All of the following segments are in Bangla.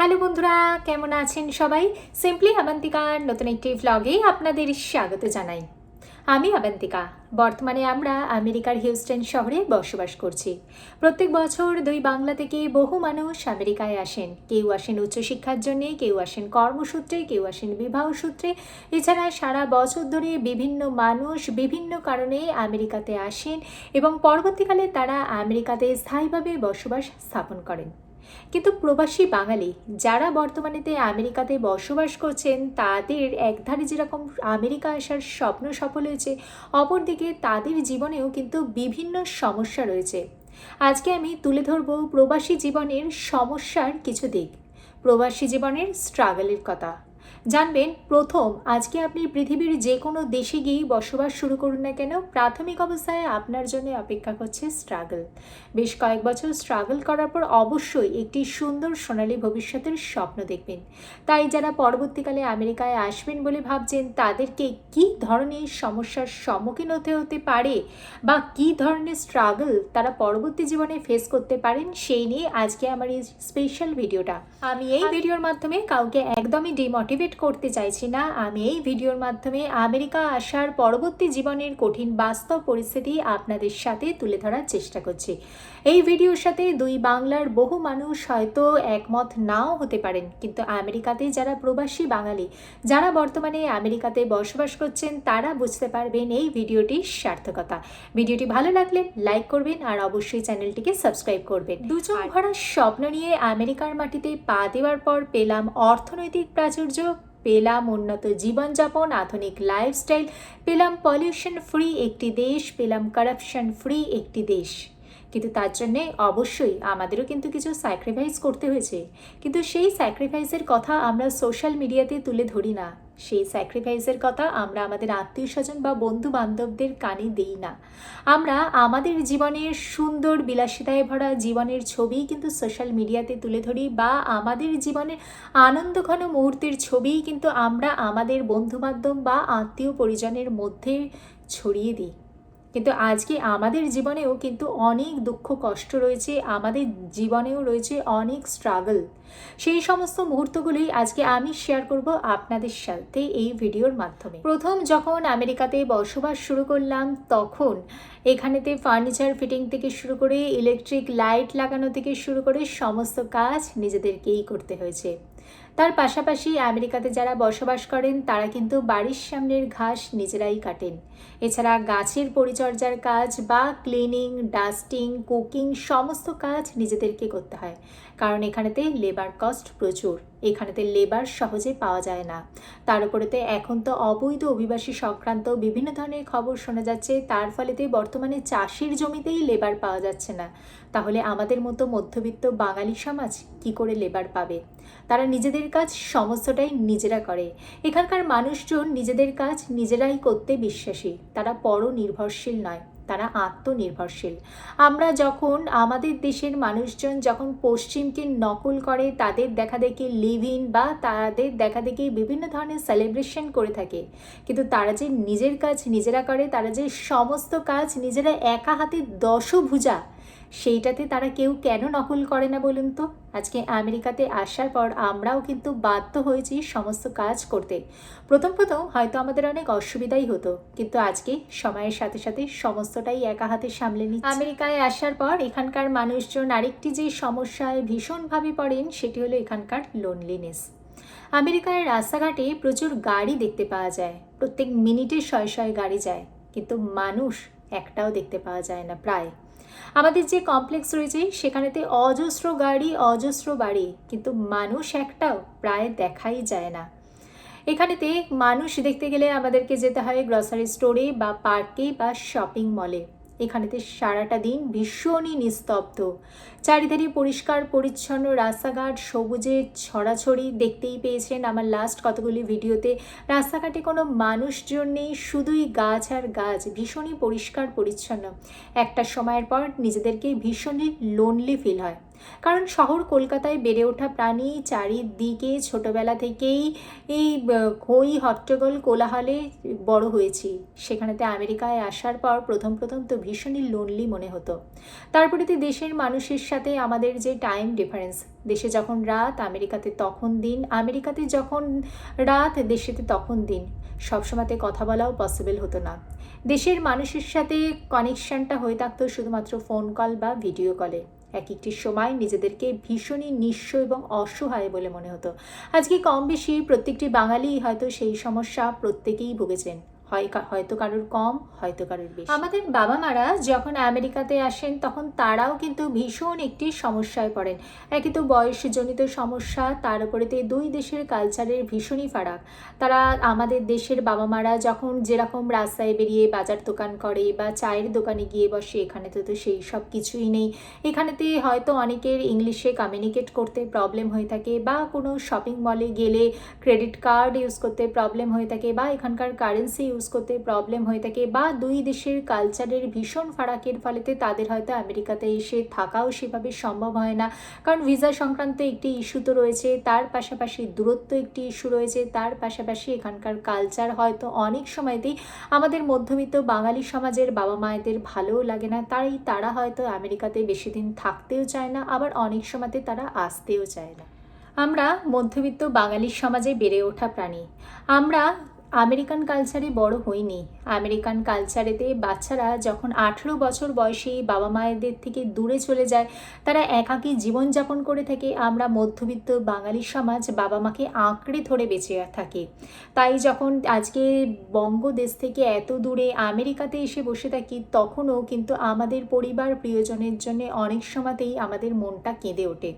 হ্যালো বন্ধুরা, কেমন আছেন সবাই? সিম্পলি আবান্তিকার নতুন একটি ভ্লগে আপনাদের স্বাগত জানাই। আমি আবান্তিকা বর্তমানে আমরা আমেরিকার হিউস্টন শহরে বসবাস করছি। প্রত্যেক বছর দুই বাংলা থেকে বহু মানুষ আমেরিকায় আসেন। কেউ আসেন উচ্চশিক্ষার জন্য, কেউ আসেন কর্মসূত্রে, কেউ আসেন বিবাহ সূত্রে। এছাড়া সারা বছর ধরে বিভিন্ন মানুষ বিভিন্ন কারণে আমেরিকাতে আসেন এবং পরবর্তীকালে তারা আমেরিকাতে স্থায়ীভাবে বসবাস স্থাপন করেন। কিন্তু প্রবাসী বাঙালি যারা বর্তমানেতে আমেরিকাতে বসবাস করছেন, তাদের একধারে যেরকম আমেরিকা আসার স্বপ্ন সফল হয়েছে, অপরদিকে তাদের জীবনেও কিন্তু বিভিন্ন সমস্যা রয়েছে। আজকে আমি তুলে ধরব প্রবাসী জীবনের সমস্যার কিছু দিক। প্রবাসী জীবনের স্ট্রাগলের কথা। জানবেন প্রথম আজকে আপনি পৃথিবীর যে কোনো দেশে গিয়েই বসবাস শুরু করুন না কেন প্রাথমিক অবস্থায় আপনার জন্য অপেক্ষা করছে স্ট্রাগল বেশ কয়েক বছর স্ট্রাগল করার পর অবশ্যই একটি সুন্দর সোনালী ভবিষ্যতের স্বপ্ন দেখবেন। তাই যারা পরবর্তীকালে আমেরিকায় আসবেন বলে ভাবছেন তাদেরকে কি ধরনের সমস্যার সম্মুখীন হতে হতে পারে বা কি ধরনের স্ট্রাগল তারা পরবর্তী জীবনে ফেস করতে পারেন সেই নিয়ে আজকে আমার এই স্পেশাল ভিডিওটা আমি এই ভিডিওর মাধ্যমে কাউকে একদমই ডিমোটিভেট করতে চাইছি না। আমি এই ভিডিওর মাধ্যমে আমেরিকা আসার পরবর্তী জীবনের কঠিন বাস্তব পরিস্থিতি আপনাদের সাথে তুলে ধরার চেষ্টা করছি। এই ভিডিওর সাথে দুই বাংলার বহু মানুষ হয়তো একমত নাও হতে পারেন। কিন্তু আমেরিকাতে যারা প্রবাসী বাঙালি যারা বর্তমানে আমেরিকাতে বসবাস করছেন তারা বুঝতে পারবেন এই ভিডিওটির সার্থকতা। ভিডিওটি ভালো লাগলে লাইক করবেন আর অবশ্যই চ্যানেলটিকে সাবস্ক্রাইব করবেন। দুজন ভরা স্বপ্ন নিয়ে আমেরিকার মাটিতে পা দেওয়ার পর পেলাম অর্থনৈতিক প্রাচুর্য। পেলাম উন্নত জীবনযাপন, আধুনিক লাইফস্টাইল পেলাম পলিউশন ফ্রি একটি দেশ, পেলাম কারাপশন ফ্রি একটি দেশ। কিন্তু তার জন্যে অবশ্যই আমাদেরও কিন্তু কিছু স্যাক্রিফাইস করতে হয়েছে। কিন্তু সেই স্যাক্রিফাইসের কথা আমরা সোশ্যাল মিডিয়াতে তুলে ধরি না। সেই স্যাক্রিফাইসের কথা আমরা আমাদের আত্মীয় স্বজন বা বন্ধু বান্ধবদের কানে দিই না। আমরা আমাদের জীবনের সুন্দর বিলাসিতায় ভরা জীবনের ছবি কিন্তু সোশ্যাল মিডিয়াতে তুলে ধরি বা আমাদের জীবনের আনন্দঘন মুহূর্তের ছবি কিন্তু আমরা আমাদের বন্ধুবান্ধব বা আত্মীয় পরিজনের মধ্যে ছড়িয়ে দিই। কিন্তু আজকে আমাদের জীবনেও কিন্তু অনেক দুঃখ, কষ্ট রয়েছে, আমাদের জীবনেও রয়েছে অনেক স্ট্রাগল সেই সমস্ত মুহূর্তগুলোই আজকে আমি শেয়ার করব আপনাদের সাথে এই ভিডিওর মাধ্যমে। প্রথম যখন আমেরিকাতে বসবাস শুরু করলাম, তখন এখানেতে ফার্নিচার ফিটিং থেকে শুরু করে ইলেকট্রিক লাইট লাগানো থেকে শুরু করে সমস্ত কাজ নিজেদেরকেই করতে হয়েছে। তার পাশাপাশি আমেরিকাতে যারা বসবাস করেন, তারা কিন্তু বাড়ির সামনের ঘাস নিজেরাই কাটেন। এছাড়া গাছের পরিচর্যার কাজ বা ক্লিনিং, ডাস্টিং, কুকিং সমস্ত কাজ নিজেদেরকে করতে হয়। কারণ এখানেতে লেবার কস্ট প্রচুর। এখানেতে লেবার সহজে পাওয়া যায় না। তার উপরেতে এখন তো অবৈধ অভিবাসী সংক্রান্ত বিভিন্ন ধরনের খবর শোনা যাচ্ছে, তার ফলেতে বর্তমানে চাষির জমিতেই লেবার পাওয়া যাচ্ছে না। তাহলে আমাদের মতো মধ্যবিত্ত বাঙালি সমাজ কি করে লেবার পাবে? তারা নিজেদের কাজ সমস্তটাই নিজেরা করে। এখানকার মানুষজন নিজেদের কাজ নিজেরাই করতে বিশ্বাসী, তারা পরনির্ভরশীল নয়। তারা আত্মনির্ভরশীল। আমরা যখন আমাদের দেশের মানুষজন যখন পশ্চিমকে নকল করে, তাদের দেখা দেখি লিভ ইন বা তাদের দেখা দেখি বিভিন্ন ধরনের সেলিব্রেশন করে থাকে। কিন্তু তারা যে নিজের কাজ নিজেরা করে, তারা যে সমস্ত কাজ নিজেরা একা হাতে দশভুজা সেইটাতে তারা কেউ কেন নকল করে না বলুন তো? আজকে আমেরিকাতে আসার পর আমরাও কিন্তু বাধ্য হয়েছি সমস্ত কাজ করতে। প্রথম প্রথম হয়তো আমাদের অনেক অসুবিধাই হতো, কিন্তু আজকে সময়ের সাথে সাথে সমস্তটাই একা হাতে সামলে নিচ্ছি। আমেরিকায় আসার পর এখানকার মানুষজন আরেকটি যে সমস্যায় ভীষণভাবে পড়েন সেটি হলো এখানকার লোনলিনেস আমেরিকার রাস্তাঘাটে প্রচুর গাড়ি দেখতে পাওয়া যায়, প্রত্যেক মিনিটে শয়ে শয়ে গাড়ি যায়, কিন্তু মানুষ একটাও দেখতে পাওয়া যায় না প্রায়। আমাদের যে কমপ্লেক্স রয়েছে, সেখানেতে অজস্র গাড়ি, অজস্র বাড়ি, কিন্তু মানুষ একটাও প্রায় দেখাই যায় না। এখানেতে মানুষ দেখতে গেলে আমাদেরকে যেতে হয় গ্রসারি স্টোরে বা পার্কে বা শপিং মলে এখানেতে সারাটা দিন ভীষণই নিস্তব্ধ। চারিধারে পরিষ্কার, পরিচ্ছন্ন রাস্তাঘাট সবুজের ছড়াছড়ি দেখতেই পেয়েছেন আমার লাস্ট কতগুলি ভিডিওতে। রাস্তাঘাটে কোনো মানুষজন নেই, শুধুই গাছ আর গাছ, ভীষণই পরিষ্কার, পরিচ্ছন্ন। একটা সময়ের পর নিজেদেরকে ভীষণই লোনলি ফিল হয়। কারণ শহর কলকাতায় বেড়ে ওঠা প্রাণী চারিদিকে ছোটবেলা থেকেই এই হই হট্টগোল, কোলাহলে বড় হয়েছি। সেখানেতে আমেরিকায় আসার পর প্রথম প্রথম তো ভীষণই লোনলি মনে হতো। তারপরে তো দেশের মানুষের সাথে আমাদের যে টাইম ডিফারেন্স দেশে যখন রাত, আমেরিকাতে তখন দিন, আমেরিকাতে যখন রাত, দেশেতে তখন দিন। সবসময়তে কথা বলাও পসিবল হতো না। দেশের মানুষের সাথে কানেকশনটা হয়ে থাকতো শুধুমাত্র ফোন কল বা ভিডিও কলে এক একটি সময় নিজেদেরকে ভীষণই নিঃস্ব এবং অসহায় বলে মনে হতো। আজকে কম বেশি প্রত্যেকটি বাঙালি হয়তো সেই সমস্যা প্রত্যেকেই ভুগেছেন। হয় হয়তো কারোর কম, হয়তো কারোর বেশি। আমাদের বাবা মারা যখন আমেরিকাতে আসেন, তখন তারাও কিন্তু ভীষণ একটি সমস্যায় পড়েন। একে তো বয়সজনিত সমস্যা, তার উপরেতে দুই দেশের কালচারের ভীষণই ফারাক। তারা আমাদের দেশের বাবা মারা যখন যেরকম রাস্তায় বেরিয়ে বাজার দোকান করে বা চায়ের দোকানে গিয়ে বসে, এখানে তো তো সেই সব কিছুই নেই। এখানেতে হয়তো অনেকের ইংলিশে কমিউনিকেট করতে প্রবলেম হয়ে থাকে বা কোনো শপিং মলে গেলে ক্রেডিট কার্ড ইউজ করতে প্রবলেম হয়ে থাকে বা এখানকার কারেন্সি ইউজ করতে প্রবলেম হয়ে থাকে বা দুই দেশের কালচারের ভীষণ ফারাকের ফলেতে তাদের হয়তো আমেরিকাতে এসে থাকাও সেভাবে সম্ভব হয় না। কারণ ভিসা সংক্রান্ত একটি ইস্যু তো রয়েছে, তার পাশাপাশি দূরত্ব একটি ইস্যু রয়েছে, তার পাশাপাশি এখানকার কালচার হয়তো অনেক সময়তেই আমাদের মধ্যবিত্ত বাঙালি সমাজের বাবা মায়েদের ভালোও লাগে না, তাই তারা হয়তো আমেরিকাতে বেশি দিন থাকতেও চায় না, আবার অনেক সময়তে তারা আসতেও চায় না। আমরা মধ্যবিত্ত বাঙালির সমাজে বেড়ে ওঠা প্রাণী। আমরা আমেরিকান কালচারে বড় হইনি আমেরিকান কালচারেতে বাচ্চারা যখন আঠেরো বছর বয়সে বাবা মায়েদের থেকে দূরে চলে যায়, তারা একাকী জীবনযাপন করে থাকে। আমরা মধ্যবিত্ত বাঙালি সমাজ বাবা মাকে আঁকড়ে ধরে বেঁচে থাকে। তাই যখন আজকে বঙ্গদেশ থেকে এত দূরে আমেরিকাতে এসে বসে থাকি, তখনও কিন্তু আমাদের পরিবার প্রিয়জনের জন্য অনেক সময়তেই আমাদের মনটা কেঁদে ওঠে।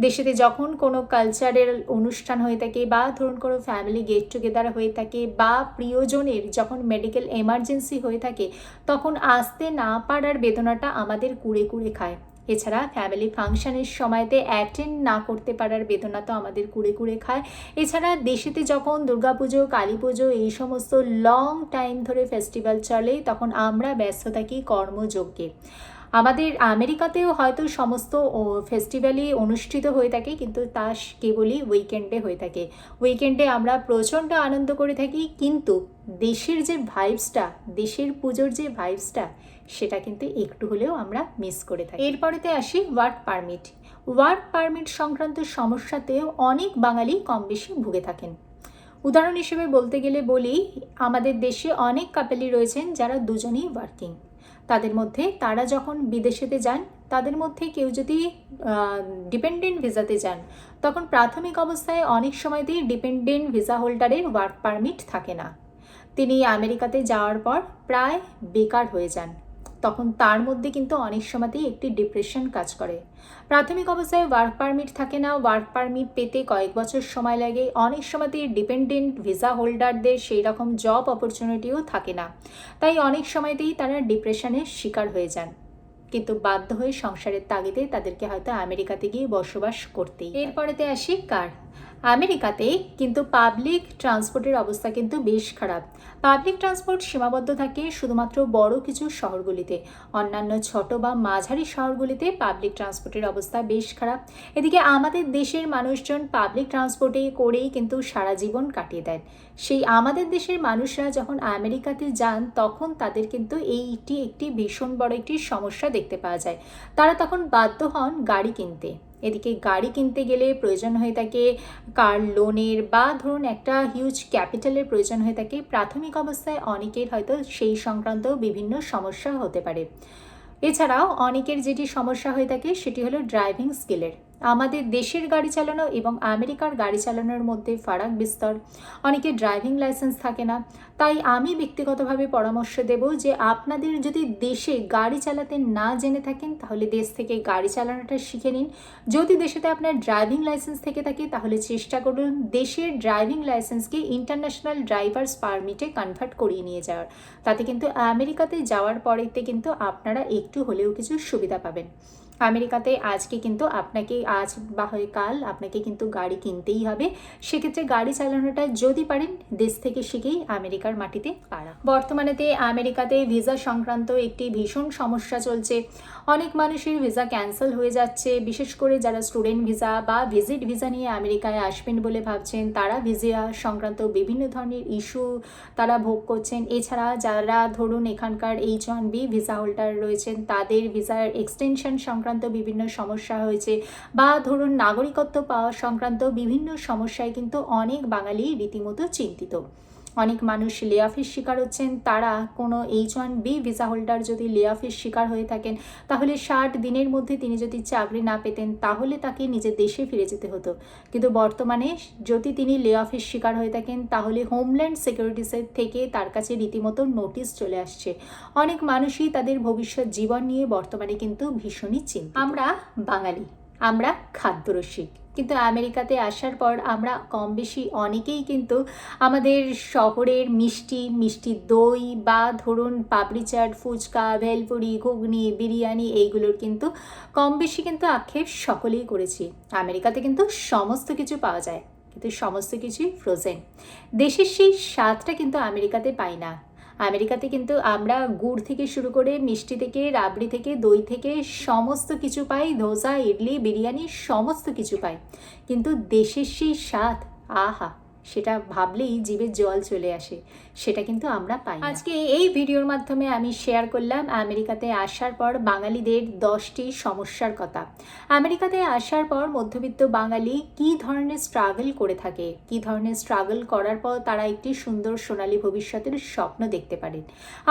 দেশেতে যখন কোনো কালচারের অনুষ্ঠান হয়ে থাকে বা ধরুন কোনো ফ্যামিলি গেট টুগেদার হয়ে থাকে বা প্রিয়জনের যখন মেডিকেল এমার্জেন্সি হয়ে থাকে, তখন আসতে না পারার বেদনাটা আমাদের কুড়ে কুড়ে খায়। এছাড়া ফ্যামিলি ফাংশনের সময়তে অ্যাটেন্ড না করতে পারার বেদনা তো আমাদের কুড়ে কুড়ে খায়। এছাড়া দেশেতে যখন দুর্গাপুজো কালী পুজো এই সমস্ত লং টাইম ধরে ফেস্টিভ্যাল চলে, তখন আমরা ব্যস্ত থাকি কর্মযজ্ঞে। আমাদের আমেরিকাতেও হয়তো সমস্ত ফেস্টিভ্যালই অনুষ্ঠিত হয়ে থাকে, কিন্তু তা কেবলই উইকেন্ডে হয়ে থাকে। উইকেন্ডে আমরা প্রচণ্ড আনন্দ করে থাকি, কিন্তু দেশের যে ভাইবসটা দেশের পুজোর যে ভাইবসটা সেটা কিন্তু একটু হলেও আমরা মিস করে থাকি। এরপরেতে আসি ওয়ার্ক পারমিট ওয়ার্ক পারমিট সংক্রান্ত সমস্যাতেও অনেক বাঙালি কম বেশি ভুগে থাকেন। উদাহরণ হিসেবে বলতে গেলে বলি, আমাদের দেশে অনেক কাপেলই রয়েছেন যারা দুজনেই ওয়ার্কিং তাদের মধ্যে তারা যখন বিদেশেতে যান, তাদের মধ্যে কেউ যদি ডিপেন্ডেন্ট ভিসাতে যান, তখন প্রাথমিক অবস্থায় অনেক সময়তেই ডিপেন্ডেন্ট ভিসা হোল্ডারের ওয়ার্ক পারমিট থাকে না। তিনি আমেরিকাতে যাওয়ার পর প্রায় বেকার হয়ে যান। তখন তার মধ্যে কিন্তু অনেক সময়তেই একটি ডিপ্রেশন কাজ করে। প্রাথমিক অবস্থায় ওয়ার্ক পারমিট থাকে না ওয়ার্ক পারমিট পেতে কয়েক বছর সময় লাগে। অনেক সময়তেই ডিপেন্ডেন্ট ভিসা হোল্ডারদের সেই রকম জব অপরচুনিটিও থাকে না। তাই অনেক সময়তেই তারা ডিপ্রেশনের শিকার হয়ে যান। কিন্তু বাধ্য হয়ে সংসারের তাগিদে তাদেরকে হয়তো আমেরিকাতে গিয়ে বসবাস করতেই এরপরেতে আসি কার? আমেরিকাতে কিন্তু পাবলিক ট্রান্সপোর্টের অবস্থা কিন্তু বেশ খারাপ। পাবলিক ট্রান্সপোর্ট সীমাবদ্ধ থাকে শুধুমাত্র বড় কিছু শহরগুলিতে। অন্যান্য ছোট বা মাঝারি শহরগুলিতে পাবলিক ট্রান্সপোর্টের অবস্থা বেশ খারাপ। এদিকে আমাদের দেশের মানুষজন পাবলিক ট্রান্সপোর্টে করেই কিন্তু সারা জীবন কাটিয়ে দেন। সেই আমাদের দেশের মানুষরা যখন আমেরিকাতে যান, তখন তাদের কিন্তু এইটি একটি ভীষণ বড় একটি সমস্যা দেখতে পাওয়া যায়। তারা তখন বাধ্য হন গাড়ি কিনতে। এদিকে গাড়ি কিনতে গেলে প্রয়োজন হয়ে থাকে কার লোনের বা ধরুন একটা হিউজ ক্যাপিটালের প্রয়োজন হয়ে থাকে, প্রাথমিক অবস্থায় অনেকের হয়তো সেই সংক্রান্ত বিভিন্ন সমস্যা হতে পারে। এছাড়াও অনেকের যেটি সমস্যা হয়ে থাকে সেটি হলো ড্রাইভিং স্কিলের আমাদের দেশের গাড়ি চালানো এবং আমেরিকার গাড়ি চালানোর মধ্যে ফারাক বিস্তর। অনেকে ড্রাইভিং লাইসেন্স থাকে না। তাই আমি ব্যক্তিগতভাবে পরামর্শ দেব যে আপনাদের যদি দেশে গাড়ি চালাতে না জেনে থাকেন, তাহলে দেশ থেকে গাড়ি চালানোটা শিখে নিন। যদি দেশেতে আপনার ড্রাইভিং লাইসেন্স থেকে থাকে, তাহলে চেষ্টা করুন দেশের ড্রাইভিং লাইসেন্সকে ইন্টারন্যাশনাল ড্রাইভার্স পারমিটে কনভার্ট করিয়ে নিয়ে যাওয়ার। তাতে কিন্তু আমেরিকাতে যাওয়ার পরেতে কিন্তু আপনারা একটু হলেও কিছু সুবিধা পাবেন। আমেরিকাতে আজকে কিন্তু আপনাকে আজ বা হয় কাল আপনাকে কিন্তু গাড়ি কিনতেই হবে। সেক্ষেত্রে গাড়ি চালানোটা যদি পারেন, দেশ থেকে শিখেই আমেরিকার মাটিতে পারা বর্তমানেতে আমেরিকাতে ভিসা সংক্রান্ত একটি ভীষণ সমস্যা চলছে। অনেক মানুষের ভিসা ক্যান্সেল হয়ে যাচ্ছে। বিশেষ করে যারা স্টুডেন্ট ভিসা বা ভিজিট ভিসা নিয়ে আমেরিকায় আসবেন বলে ভাবছেন, তারা ভিসা সংক্রান্ত বিভিন্ন ধরনের ইস্যু তারা ভোগ করছেন। এছাড়া যারা ধরুন এখানকার H one B visa holder রয়েছেন, তাদের ভিসার এক্সটেনশন সংক্রান্ত বিভিন্ন সমস্যা হয়েছে বা ধরুন নাগরিকত্ব পাওয়া সংক্রান্ত বিভিন্ন সমস্যায় কিন্তু অনেক বাঙালি রীতিমতো চিন্তিত। অনেক মানুষ লেয়াফের শিকার হচ্ছেন, তারা কোনো H one B visa holder যদি লেয়াফের শিকার হয়ে থাকেন, তাহলে ষাট দিনের মধ্যে তিনি যদি চাকরি না পেতেন, তাহলে তাকে নিজের দেশে ফিরে যেতে হতো। কিন্তু বর্তমানে যদি তিনি লেঅফের শিকার হয়ে থাকেন, তাহলে হোমল্যান্ড সিকিউরিটিসের থেকে তার কাছে রীতিমতো নোটিশ চলে আসছে। অনেক মানুষই তাদের ভবিষ্যৎ জীবন নিয়ে বর্তমানে কিন্তু ভীষণই চিন্তিত। আমরা বাঙালি, আমরা খাদ্যরসিক। কিন্তু আমেরিকাতে আসার পর আমরা কম বেশি অনেকেই কিন্তু আমাদের শহরের মিষ্টি মিষ্টি দই বা ধরুন পাপড়ি চাট, ফুচকা, ভেলপুরি, ঘুগনি, বিরিয়ানি এইগুলোর কিন্তু কম বেশি কিন্তু আক্ষেপ সকলেই করেছি। আমেরিকাতে কিন্তু সমস্ত কিছু পাওয়া যায়, কিন্তু সমস্ত কিছুই ফ্রোজেন দেশের সেই স্বাদটা কিন্তু আমেরিকাতে পাই না। আমেরিকাতে কিন্তু আমরা গুড় থেকে শুরু করে মিষ্টি থেকে, রাবড়ি থেকে, দই থেকে সমস্ত কিছু পাই, ধোসা, ইডলি, বিরিয়ানি সমস্ত কিছু পাই। কিন্তু দেশের সেই স্বাদ, আহা! সেটা ভাবলেই জিভে জল চলে আসে, সেটা কিন্তু আমরা পাই আজকে এই ভিডিওর মাধ্যমে আমি শেয়ার করলাম আমেরিকাতে আসার পর বাঙালিদের দশটি সমস্যার কথা। আমেরিকাতে আসার পর মধ্যবিত্ত বাঙালি কি ধরনের স্ট্রাগল করে থাকে? কি ধরনের স্ট্রাগল করার পর তারা একটি সুন্দর সোনালী ভবিষ্যতের স্বপ্ন দেখতে পারেন?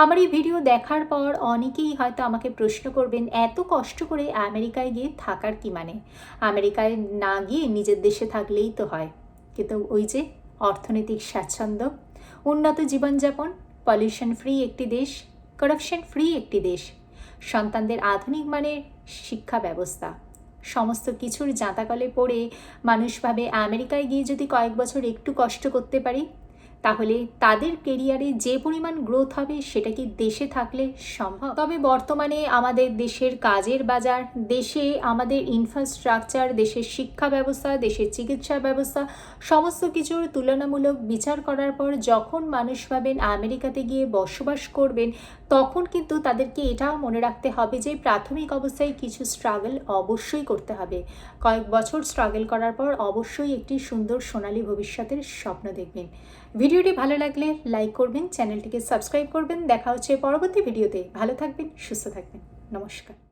আমার এই ভিডিও দেখার পর অনেকেই হয়তো আমাকে প্রশ্ন করবেন, এত কষ্ট করে আমেরিকায় গিয়ে থাকার কি মানে? আমেরিকায় না গিয়ে নিজের দেশে থাকলেই তো হয়। কিন্তু ওই যে অর্থনৈতিক স্বাচ্ছন্দ্য, উন্নত জীবনযাপন পলিউশন ফ্রি একটি দেশ করাপশন ফ্রি একটি দেশ, সন্তানদের আধুনিক মানের শিক্ষা ব্যবস্থা। সমস্ত কিছুর জাঁতাকলে পড়ে মানুষভাবে আমেরিকায় গিয়ে যদি কয়েক বছর একটু কষ্ট করতে পারি তাহলে তাদের কেরিয়ারে যে পরিমাণ গ্রোথ হবে সেটা কি দেশে থাকলে সম্ভব? তবে বর্তমানে আমাদের দেশের কাজের বাজার, দেশে আমাদের ইনফ্রাস্ট্রাকচার দেশের শিক্ষা ব্যবস্থা, দেশের চিকিৎসা ব্যবস্থা, সমস্ত কিছুর তুলনামূলক বিচার করার পর যখন মানুষ ভাবেন আমেরিকাতে গিয়ে বসবাস করবেন, তখন কিন্তু তাদেরকে এটাও মনে রাখতে হবে যে প্রাথমিক অবস্থায় কিছু স্ট্রাগল অবশ্যই করতে হবে। কয়েক বছর স্ট্রাগল করার পর অবশ্যই একটি সুন্দর সোনালী ভবিষ্যতের স্বপ্ন দেখবেন। ভিডিওটি ভালো লাগলে লাইক করবেন, চ্যানেলটিকে সাবস্ক্রাইব করবেন। দেখা হচ্ছে পরবর্তী ভিডিওতে। ভালো থাকবেন, সুস্থ থাকবেন। নমস্কার।